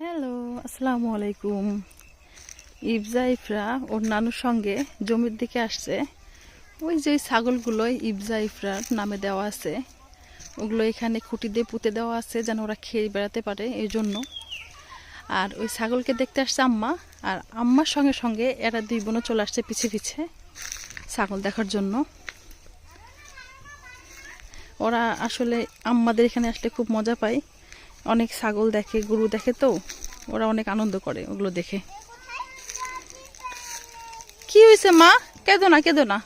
Hello আসসালামু আলাইকুম। ইবজা ইফরা ওর নানুর সঙ্গে জমির দিকে আসছে। ওই যে ছাগলগুলোই ইবজা ইফরার নামে দেওয়া আছে। ওগুলো এখানে খুঁটি দিয়ে পুঁতে দেওয়া আছে যেন ওরা খেয়ে বেড়াতে পারে এই জন্য। আর ওই ছাগলকে দেখতে আসছে আম্মা। আর আম্মার সঙ্গে সঙ্গে এরা দুই বোনও চলে আসছে পিছে পিছে ছাগল দেখার জন্য। ওরা আসলে আম্মাদের এখানে আসলে খুব মজা পায়। অনেক ছাগল দেখে, গরু দেখে তো, ওরা অনেক আনন্দ করে ওগুলো দেখে। কি হয়েছে মা? কেঁদো না কেঁদো না।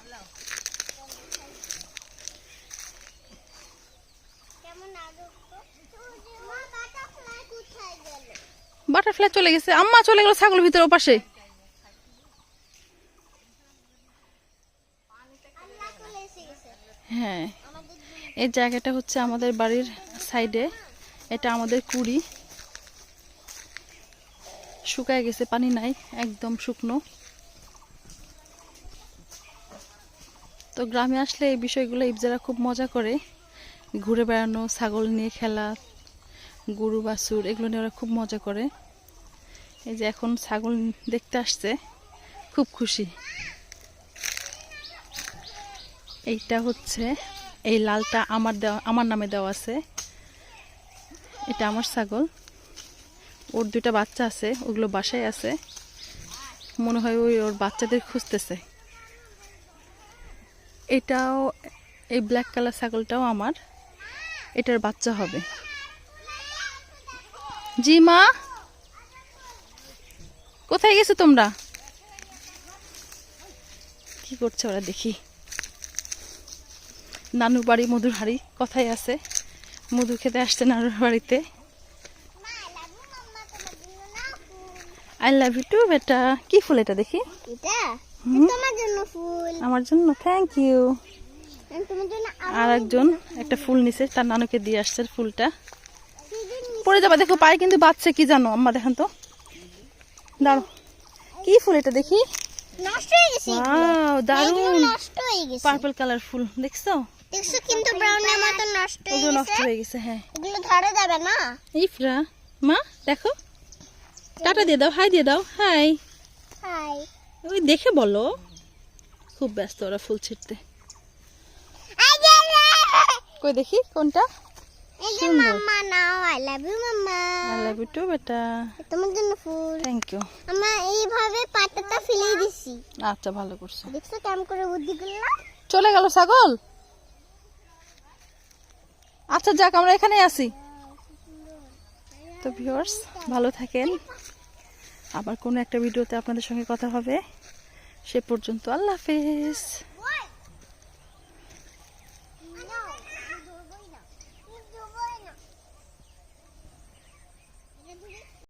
বাটারফ্লাই চলে গেছে। আম্মা চলে গেল ছাগলের ভিতরে ওপাশে। হ্যাঁ এই জায়গাটা হচ্ছে আমাদের বাড়ির সাইডে। এটা আমাদের কুড়ি। শুকায় গেছে, পানি নাই, একদম শুকনো। তো গ্রামে আসলে এই বিষয়গুলো ইবজারা খুব মজা করে। ঘুরে বেড়ানো, ছাগল নিয়ে খেলা, গরু, বাছুর, এগুলো নিয়ে ওরা খুব মজা করে। এই যে এখন ছাগল দেখতে আসছে, খুব খুশি। এইটা হচ্ছে, এই লালটা আমার দেওয়া আমার নামে দেওয়া আছে। এটা আমার ছাগল। ওর দুটা বাচ্চা আছে, ওগুলো বাসায় আছে। মনে হয় ওই ওর বাচ্চাদের খুঁজতেছে। এটাও, এই ব্ল্যাক কালার ছাগলটাও আমার। এটার বাচ্চা হবে। জি মা! কোথায় গেছো তোমরা? কি করছে ওরা দেখি। নানু বাড়ি, মধুর হাড়ি, কথাই আছে। মধু খেতে আসছে নানুর বাড়িতে। আই লাভ ইউ টু বেটা। কি ফুল এটা দেখি? আমার জন্য থ্যাংক ইউ আর একজন একটা ফুল নিছে তার নানুকে দিয়ে আসছে ফুলটা। পড়ে যাবা দেখো পায়ে কিন্তু বাচ্চা কি জানো? আম্মা দেখেন তো। দাঁড়ো কি ফুল এটা দেখি? দারুণ পার্পল কালার ফুল দেখছ? দেখছ কিন্তু ব্রাউনের মতো নষ্ট হয়ে ওগুলো নষ্ট হয়ে গেছে হ্যাঁ। এগুলো ধরে যাবে না? ইফরা মা দেখো। টাটা দিয়ে দাও হাই দিয়ে দাও হাই। হাই। ওই দেখে বলো খুব ব্যস্ত ওরা ফুল ছিটতে কই দেখি কোনটা? সুন্দর। Mamma now I love you mamma. I love you too বেটা। তোমার জন্য ফুল। থ্যাংক ইউ আমরা এইভাবে পাতাটা ফেলে দিছি। আচ্ছা ভালো করছ। দেখছ কেমন করে বুদ্ধি করলাম চলে গেল ছাগল? আচ্ছা যাক, আমরা এখানে আছি। তো ভিউয়ার্স, ভালো থাকেন। আবার কোনো একটা ভিডিওতে আপনাদের সঙ্গে কথা হবে। সে পর্যন্ত আল্লাহ হাফেজ।